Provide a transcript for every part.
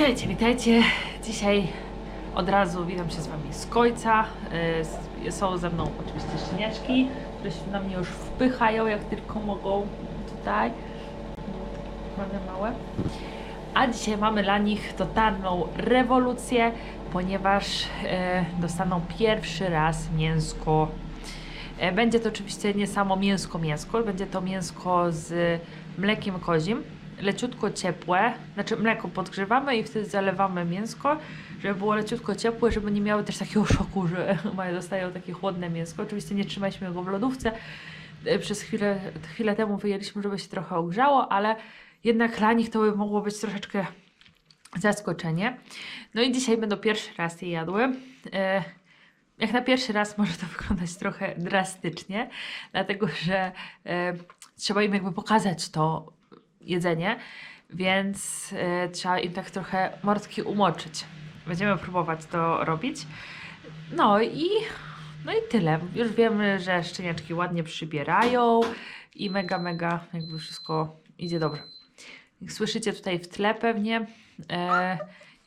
Witajcie, witajcie. Dzisiaj od razu witam się z Wami z końca. Y, Są ze mną oczywiście szczeniaczki, które się na mnie już wpychają jak tylko mogą tutaj. Mamy małe. A dzisiaj mamy dla nich totalną rewolucję, ponieważ e, dostaną pierwszy raz mięsko. E, Będzie to oczywiście nie samo mięsko mięsko, będzie to mięsko z mlekiem kozim, leciutko ciepłe, znaczy mleko podgrzewamy i wtedy zalewamy mięsko, żeby było leciutko ciepłe, żeby nie miały też takiego szoku, że mają, dostają takie chłodne mięsko. Oczywiście nie trzymaliśmy go w lodówce, E, przez chwilę, chwilę temu wyjęliśmy, żeby się trochę ogrzało, ale jednak dla nich to by mogło być troszeczkę zaskoczenie. No i dzisiaj będą pierwszy raz je jadły. E, jak na pierwszy raz może to wyglądać trochę drastycznie, dlatego że e, trzeba im jakby pokazać to jedzenie, więc e, trzeba im tak trochę mordki umoczyć. Będziemy próbować to robić. No i, no i tyle. Już wiemy, że szczeniaczki ładnie przybierają i mega, mega jakby wszystko idzie dobrze. Słyszycie tutaj w tle pewnie e,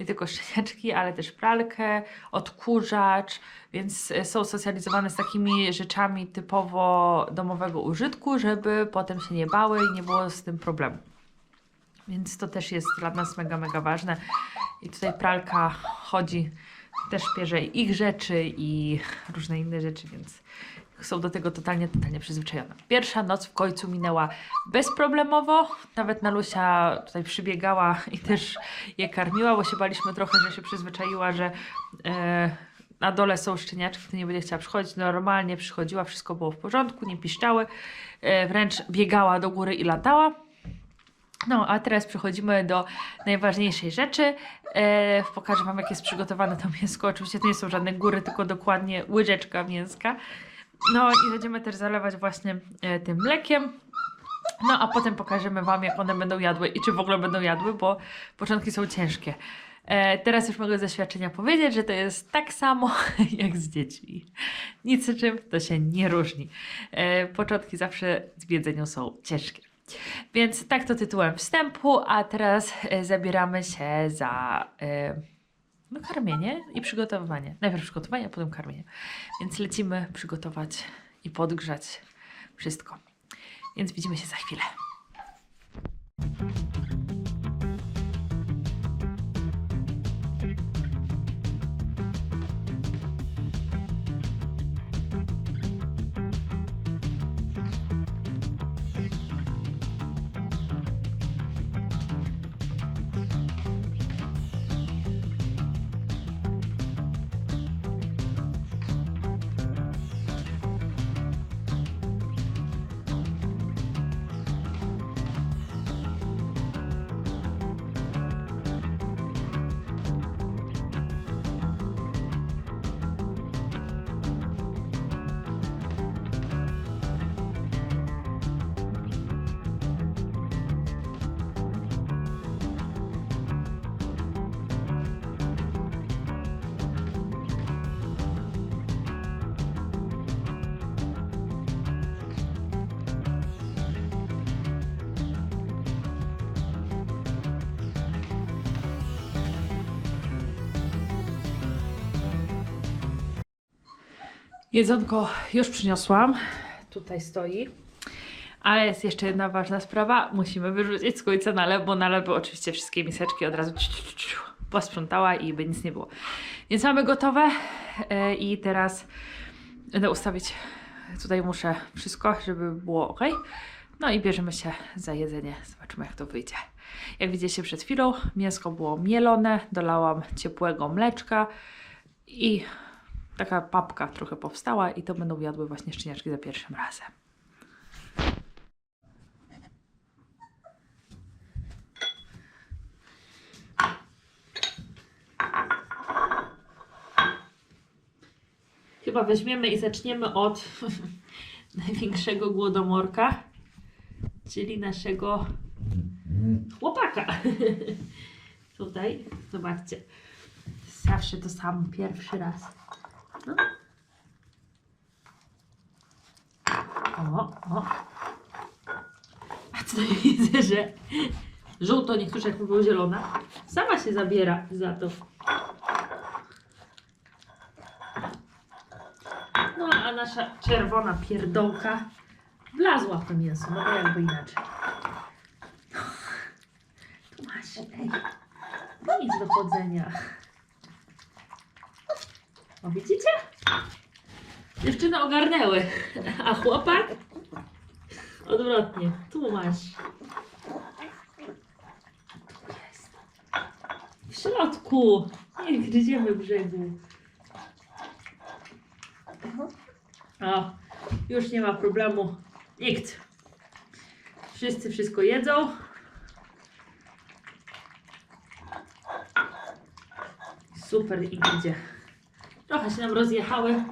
nie tylko szczeniaczki, ale też pralkę, odkurzacz, więc e, są socjalizowane z takimi rzeczami typowo domowego użytku, żeby potem się nie bały i nie było z tym problemu. Więc to też jest dla nas mega, mega ważne. I tutaj pralka chodzi, też bierze ich rzeczy i różne inne rzeczy, więc są do tego totalnie, totalnie przyzwyczajone. Pierwsza noc w końcu minęła bezproblemowo. Nawet Nalusia tutaj przybiegała i też je karmiła, bo się baliśmy trochę, że się przyzwyczaiła, że e, na dole są szczeniaczki, to nie będzie chciała przychodzić. Normalnie przychodziła, wszystko było w porządku, nie piszczały, e, wręcz biegała do góry i latała. No, a teraz przechodzimy do najważniejszej rzeczy. E, pokażę Wam, jak jest przygotowane to mięsko. Oczywiście to nie są żadne góry, tylko dokładnie łyżeczka mięska. No i będziemy też zalewać właśnie e, tym mlekiem. No a potem pokażemy Wam, jak one będą jadły i czy w ogóle będą jadły, bo początki są ciężkie. E, teraz już mogę z doświadczenia powiedzieć, że to jest tak samo jak z dziećmi. Nic z czym to się nie różni. E, początki zawsze w jedzeniu są ciężkie. Więc tak to tytułem wstępu, a teraz e, zabieramy się za e, no, karmienie i przygotowywanie. Najpierw przygotowanie, a potem karmienie. Więc lecimy przygotować i podgrzać wszystko. Więc widzimy się za chwilę. Jedzonko już przyniosłam. Tutaj stoi. Ale jest jeszcze jedna ważna sprawa. Musimy wyrzucić z końca nalew, bo nalew by oczywiście wszystkie miseczki od razu posprzątała i by nic nie było. Więc mamy gotowe e, i teraz będę ustawić, tutaj muszę wszystko, żeby było ok. No i bierzemy się za jedzenie. Zobaczymy jak to wyjdzie. Jak widzieliście przed chwilą, mięsko było mielone, dolałam ciepłego mleczka i taka papka trochę powstała i to będą jadły właśnie szczeniaczki za pierwszym razem. Chyba weźmiemy i zaczniemy od największego głodomorka, czyli naszego chłopaka. Tutaj, zobaczcie. Zawsze to samo, pierwszy raz. No. O, o. A tutaj widzę, że żółto, niektórzy jak mówią zielona, sama się zabiera za to. No a nasza czerwona pierdołka wlazła w to mięso, no bo jakby inaczej. Tu masz, ej. No nic do chodzenia. O, widzicie? Dziewczyny ogarnęły, a chłopak odwrotnie. Tu masz. W środku. Nie gryziemy brzegu. O, już nie ma problemu. Nikt. Wszyscy wszystko jedzą. Super i idzie. Trochę się nam rozjechały,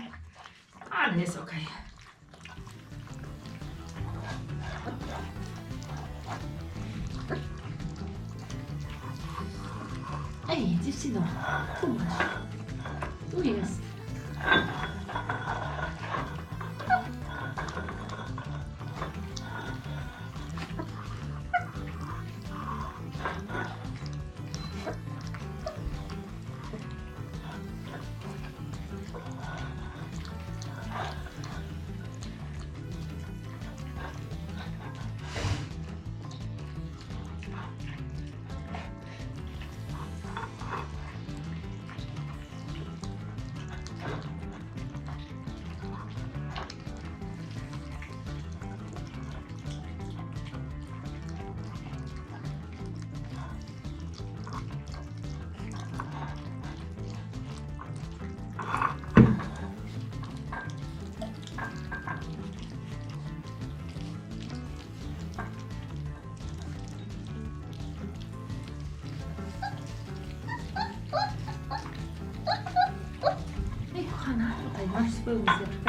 ale jest ok. Ej, dziewczyno, tu masz. Tu jest. Masz swoją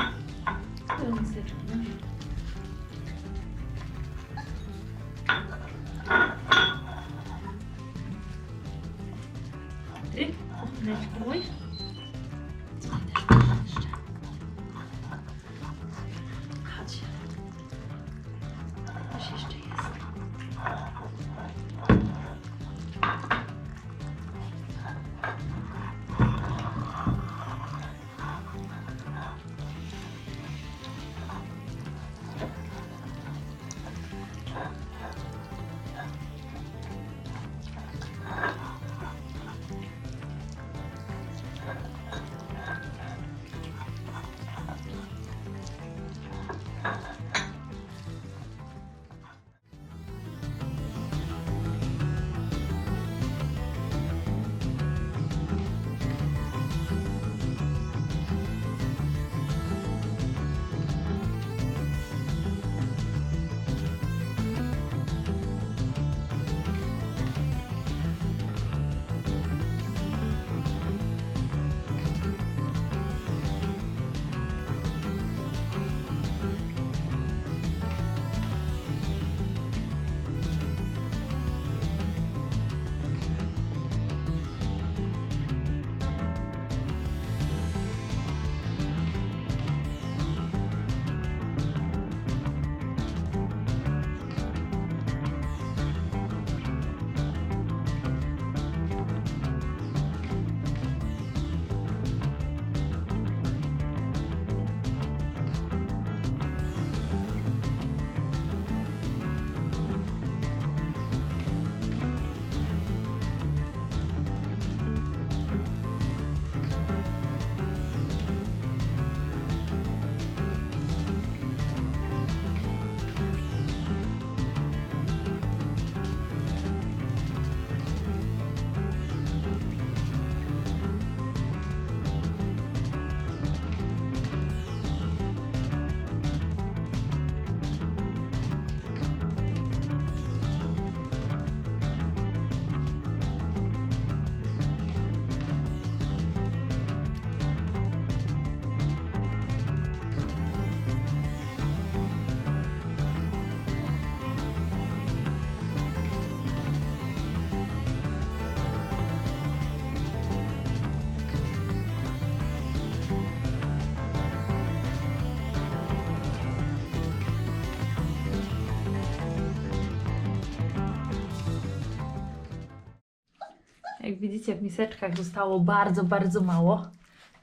widzicie, w miseczkach zostało bardzo, bardzo mało.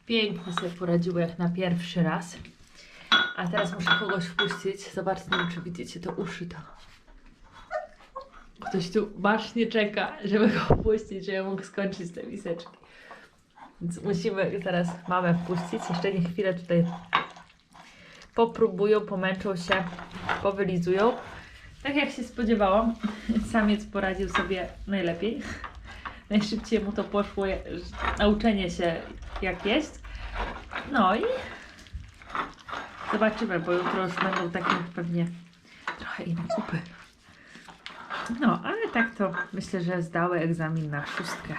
Pięknie sobie poradziły jak na pierwszy raz. A teraz muszę kogoś wpuścić. Zobaczcie, nie wiem, czy widzicie to uszy to. Ktoś tu bacznie czeka, żeby go wpuścić, żeby mógł skończyć te miseczki. Więc musimy teraz mamę wpuścić. Jeszcze nie chwilę tutaj popróbują, pomęczą się, powylizują. Tak jak się spodziewałam, samiec poradził sobie najlepiej. Najszybciej mu to poszło, nauczenie się jak jest. No i zobaczymy, bo jutro już będą takie pewnie trochę inne kupy. No, ale tak to myślę, że zdały egzamin na szóstkę.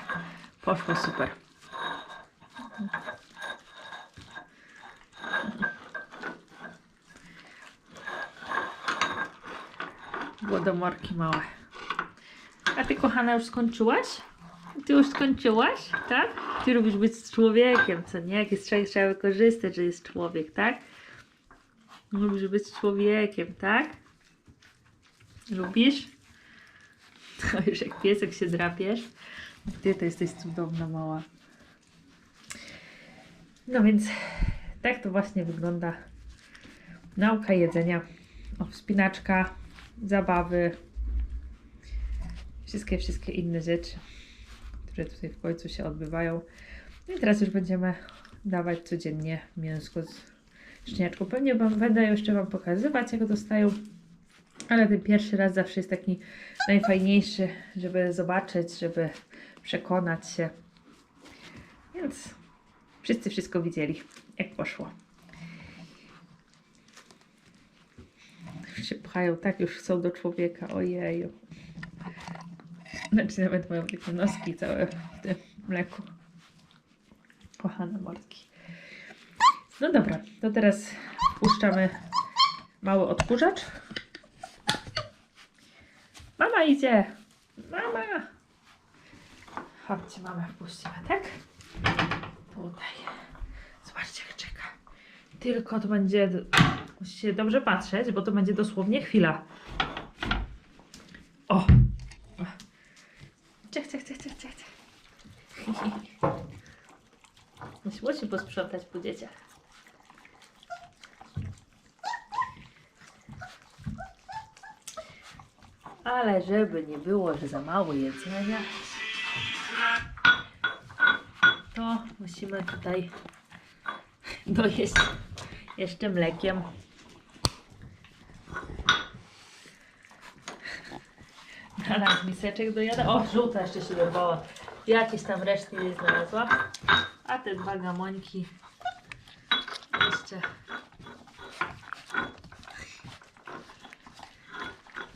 Poszło super. Głodomorki małe. A ty, kochana, już skończyłaś? Ty już skończyłaś, tak? Ty lubisz być z człowiekiem, co nie? Jak jest człowiek, trzeba wykorzystać, że jest człowiek, tak? Lubisz być człowiekiem, tak? Lubisz? To już jak piesek się drapiesz. Ty to jesteś cudowna, mała. No więc tak to właśnie wygląda nauka jedzenia. O, wspinaczka, zabawy, wszystkie, wszystkie inne rzeczy, które tutaj w końcu się odbywają. No I teraz już będziemy dawać codziennie mięsko z szczeniaczką. Pewnie wam, będę jeszcze Wam pokazywać, jak dostają, ale ten pierwszy raz zawsze jest taki najfajniejszy, żeby zobaczyć, żeby przekonać się. Więc wszyscy wszystko widzieli, jak poszło. Się pchają, tak już chcą do człowieka, ojeju. Znaczy nawet mają takie noski całe w tym mleku. Kochane mordki. No dobra, to teraz puszczamy mały odkurzacz. Mama idzie! Mama! Chodźcie, mamę wpuścimy, tak? Tutaj. Zobaczcie, jak czeka. Tylko to będzie... Musicie dobrze patrzeć, bo to będzie dosłownie chwila. Posprzątać po dzieciach. Ale żeby nie było, że za mało jedzenia, to musimy tutaj dojeść jeszcze mlekiem. Zaraz miseczek dojada. O, żółta jeszcze się dorwała. Jakieś tam resztki nie znalazła. A te dwa gamońki jeszcze.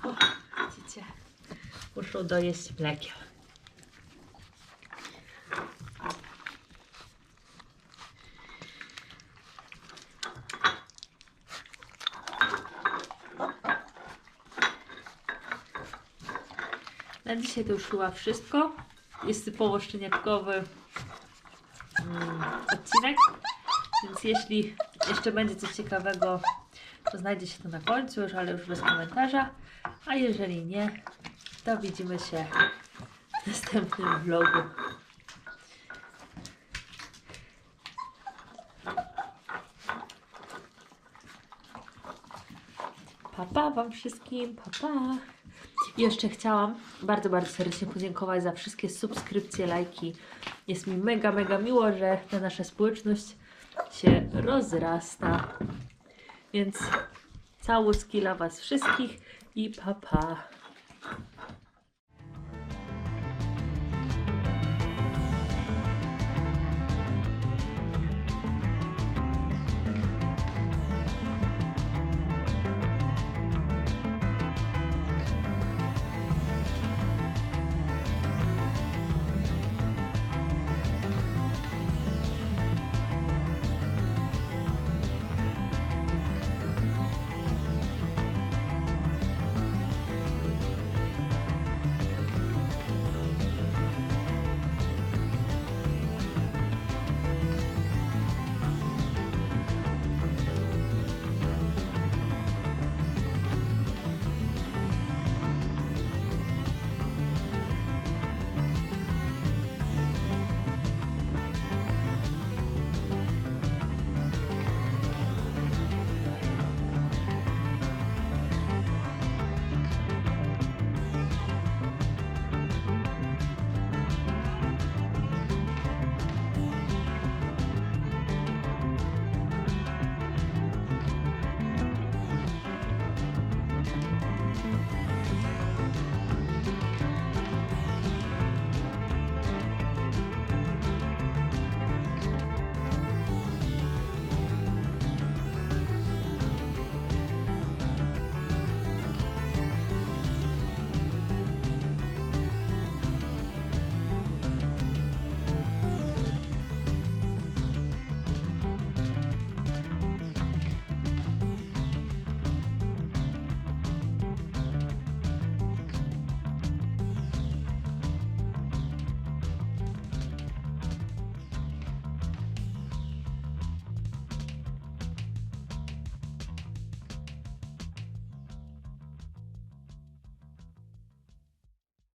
O, widzicie? Muszą dojeść mlekiem. Na dzisiaj to już chyba wszystko. Jest typowo szczeniaczkowy odcinek. Więc jeśli jeszcze będzie coś ciekawego, to znajdzie się to na końcu już, ale już bez komentarza. A jeżeli nie, to widzimy się w następnym vlogu. Papa Wam wszystkim, papa. Jeszcze chciałam bardzo, bardzo serdecznie podziękować za wszystkie subskrypcje, lajki. Jest mi mega, mega miło, że ta nasza społeczność się rozrasta. Więc całuski dla Was wszystkich i papa. Pa.